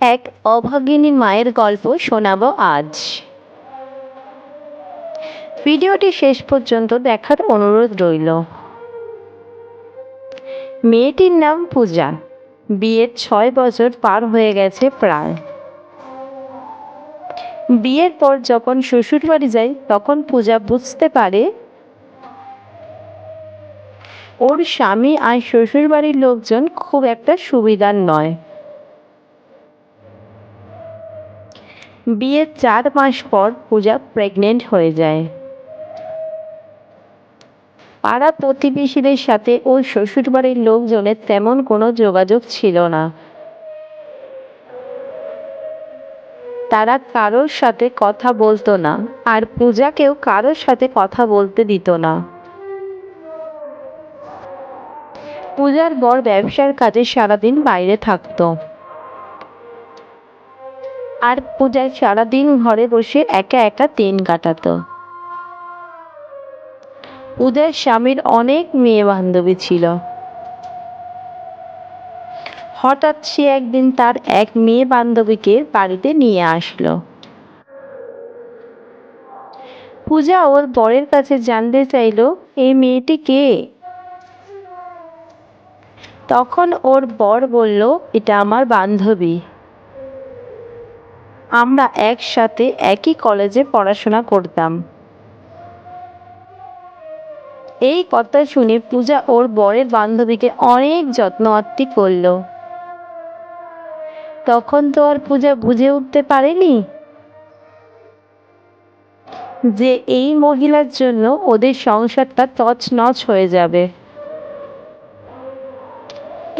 এক অভাগিনী মায়ের গল্প শোনাবো আজ। ভিডিওটি শেষ পর্যন্ত দেখার অনুরোধ রইল। মেয়েটির নাম পূজা। বিয়ের ছয় বছর পার হয়ে গেছে প্রায়। বিয়ের পর যখন শ্বশুর বাড়ি যায় তখন পূজা বুঝতে পারে ওর স্বামী আর শ্বশুর বাড়ির লোকজন খুব একটা সুবিধার নয়। বিয়ের চার মাস পর পূজা প্রেগনেন্ট হয়ে যায়। পাড়া প্রতিবেশীদের সাথে ওর শ্বশুরবাড়ির লোকজনের তেমন কোনো যোগাযোগ ছিল না। তারা কারোর সাথে কথা বলতো না আর পূজাকেও কারোর সাথে কথা বলতে দিত না। পূজার বর ব্যবসার কাজে সারাদিন বাইরে থাকতো। আর পূজায় সারাদিন ঘরে বসে একা একা দিন কাটাতো। পূজার স্বামীর অনেক মেয়ে বান্ধবী ছিল। হঠাৎ সে একদিন তার এক মেয়ে বান্ধবীকে বাড়িতে নিয়ে আসলো। পূজা ওর বরের কাছে জানতে চাইল, এই মেয়েটি কে? তখন ওর বর বলল, এটা আমার বান্ধবী। আমরা একসাথে একই কলেজে পড়াশোনা করতাম। এই কথা শুনে পূজা ওর বরের বান্ধবীকে অনেক যত্ন আত্মি করল। তখন তো আর পূজা বুঝে উঠতে পারেনি যে এই মহিলার জন্য ওদের সংসারটা তছনছ হয়ে যাবে।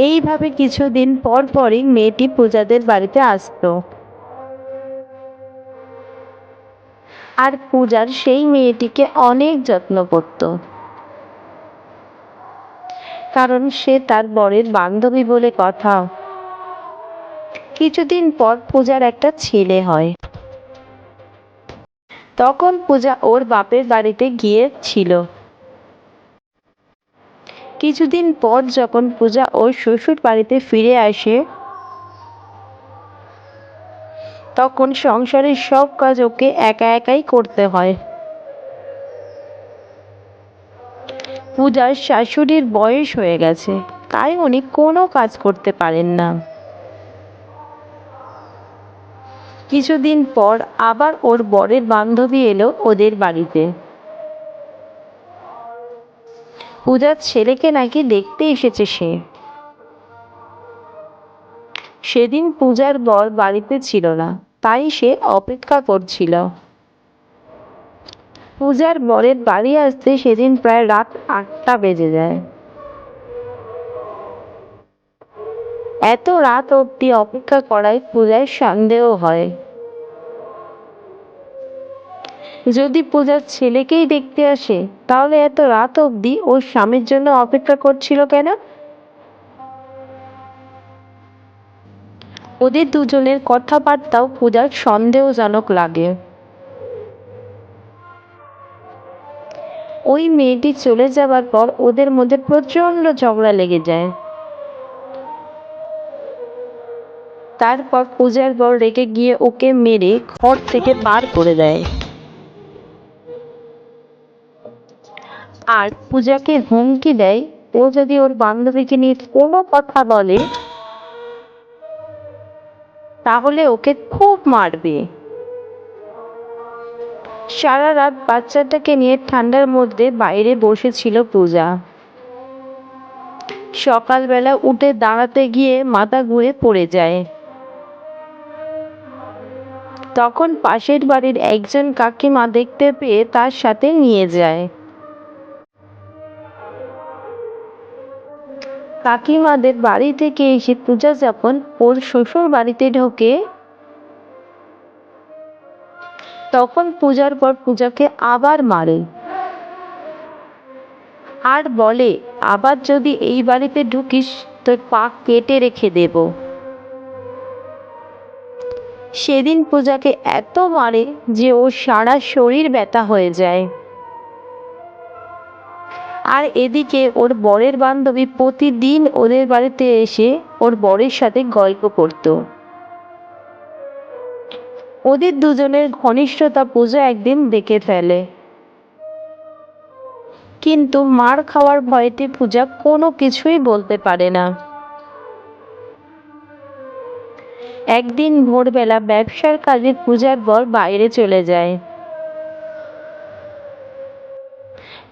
এইভাবে কিছুদিন পর পরই মেয়েটি পূজাদের বাড়িতে আসতো আর পূজার সেই মেয়েটিকে অনেক যত্ন করত। কারণ সে তার বরের বান্ধবী বলে কথা। কিছুদিন পর পূজার একটা ছেলে হয়। তখন পূজা ওর বাপের বাড়িতে গিয়েছিল। কিছুদিন পর যখন পূজা ওর শ্বশুর বাড়িতে ফিরে আসে তখন সংসারের সব কাজ ওকে একা একাই করতে হয়। পূজার শাশুড়ির বয়স হয়ে গেছে, তাই উনি কোনো কাজ করতে পারেন না। কিছুদিন পর আবার ওর বরের বান্ধবী এলো ওদের বাড়িতে। পূজার ছেলেকে নাকি দেখতে এসেছে সে। সেদিন পূজার বর বাড়িতে ছিল না, তাই সে অপেক্ষা করছিল। পূজার বরের বাড়ি আসতে সেদিন প্রায় রাত আটটা বেজে যায়। এত রাত অবধি অপেক্ষা করায় পূজার সন্দেহ হয়। যদি পূজার ছেলেকেই দেখতে আসে, তাহলে এত রাত অবধি ওর স্বামীর জন্য অপেক্ষা করছিল কেন? ওদের দুজনের কথাবার্তাও পূজার সন্দেহজনক লাগে। ওই মেয়েটি চলে যাবার পর ওদের মধ্যে প্রচণ্ড ঝগড়া লেগে যায়। তারপর পূজার বর রেগে গিয়ে ওকে মেরে ঘর থেকে বার করে দেয়। আর পূজাকে হুমকি দেয়, ও যদি ওর বান্ধবীকে নিয়ে কোনো কথা বলে তাহলে ওকে খুব মারবে। সারা রাত বাচ্চাটাকে নিয়ে ঠান্ডার মধ্যে বাইরে বসেছিল পূজা। সকালবেলা উঠে দাঁড়াতে গিয়ে মাথা ঘুরে পড়ে যায়। তখন পাশের বাড়ির একজন কাকিমা দেখতে পেয়ে তার সাথে নিয়ে যায়। কাকিমাদের বাড়ি থেকে এসে পূজা যাপন ওর শ্বশুর বাড়িতে ঢোকে। তখন পূজার পর পূজাকে আবার মারে। আর বলে, আবার যদি এই বাড়িতে ঢুকিস, তোর পা কেটে রেখে দেব। সেদিন পূজাকে এত মারে যে ও সারা শরীর ব্যথা হয়ে যায়। আর এদিকে ওর বরের বান্ধবী প্রতিদিন ওদের বাড়িতে এসে ওর বরের সাথে গল্প করতো। ওদের দুজনের ঘনিষ্ঠতা পূজা একদিন দেখে ফেলে। কিন্তু মার খাওয়ার ভয়তে পূজা কোনো কিছুই বলতে পারে না। একদিন ভোরবেলা ব্যবসার কাজে পূজার বর বাইরে চলে যায়।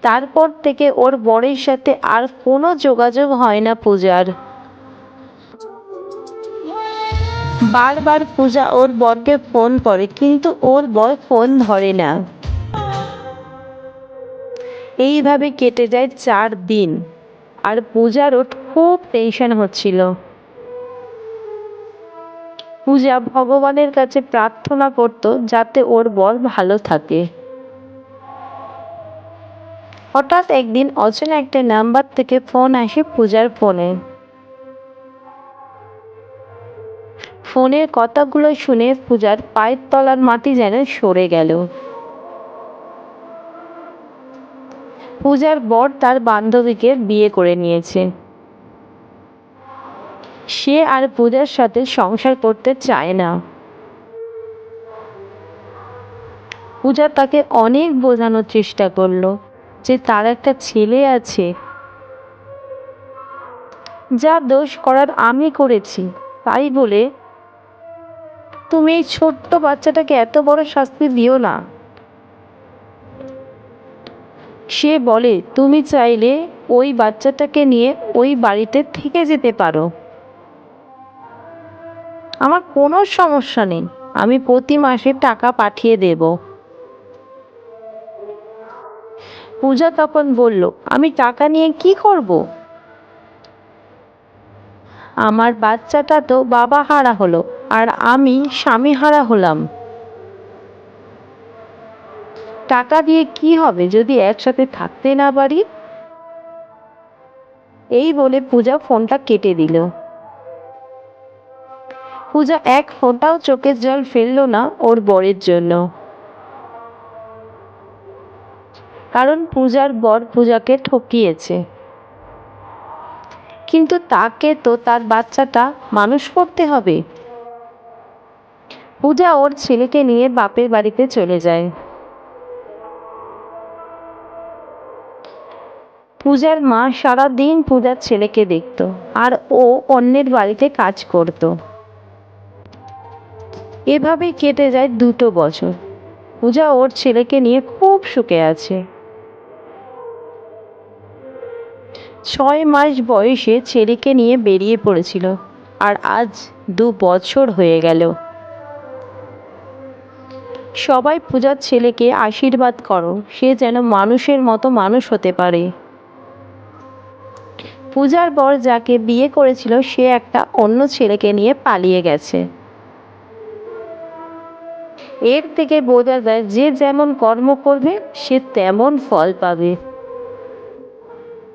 তারপর থেকে ওর বরের সাথে আর কোনো যোগাযোগ হয় না পূজার। বারবার পূজা ওর বরকে ফোন করে, কিন্তু ওর বর ফোন ধরে না। এইভাবে কেটে যায় চার দিন। আর পূজার ওর খুব টেনশন হচ্ছিল। পূজা ভগবানের কাছে প্রার্থনা করত যাতে ওর বর ভালো থাকে। হঠাৎ একদিন অচেনা একটা নাম্বার থেকে ফোন আসে পূজার ফোনে। ফোনের কথাগুলো শুনে পূজার পায়ের তলার মাটি যেন সরে গেল। পূজার বর তার বান্ধবীকে বিয়ে করে নিয়েছে। সে আর পূজার সাথে সংসার করতে চায় না। পূজা তাকে অনেক বোঝানোর চেষ্টা করল। যে তার একটা ছেলে আছে। যা দোষ করার আমি করেছি, তাই বলে তুমি এই ছোট্ট বাচ্চাটাকে এত বড় শাস্তি দিও না। সে বলে, তুমি চাইলে ওই বাচ্চাটাকে নিয়ে ওই বাড়িতে থেকে যেতে পারো। আমার কোনো সমস্যা নেই। আমি প্রতি মাসে টাকা পাঠিয়ে দেব। পূজা তখন বলল, আমি টাকা নিয়ে কি করব? আমার বাচ্চাটা তো বাবা হারা হলো, আর আমি স্বামী হারা হলাম। টাকা দিয়ে কি হবে যদি একসাথে থাকতে না পারি? এই বলে পূজা ফোনটা কেটে দিল। পূজা এক ফোঁটাও চোখের জল ফেলল না ওর বরের জন্য। কারণ পূজার বর পূজাকে ঠকিয়েছে। কিন্তু তাকে তো তার বাচ্চাটা মানুষ করতে হবে। পূজা ওর ছেলেকে নিয়ে বাপের বাড়িতে চলে যায়। পূজার মা সারাদিন পূজার ছেলেকে দেখত আর ও অন্যের বাড়িতে কাজ করত। এভাবেই কেটে যায় দুটো বছর। পূজা ওর ছেলেকে নিয়ে খুব সুখে আছে। ছয় মাস বয়সে ছেলেকে নিয়ে বেরিয়ে পড়েছিল আর আজ দু বছর হয়ে গেল। সবাই পূজার ছেলেকে আশীর্বাদ করো, সে যেন মানুষের মতো মানুষ হতে পারে। পূজার বর যাকে বিয়ে করেছিল, সে একটা অন্য ছেলেকে নিয়ে পালিয়ে গেছে। এর থেকে বোঝা যায় যে যেমন কর্ম করবে, সে তেমন ফল পাবে।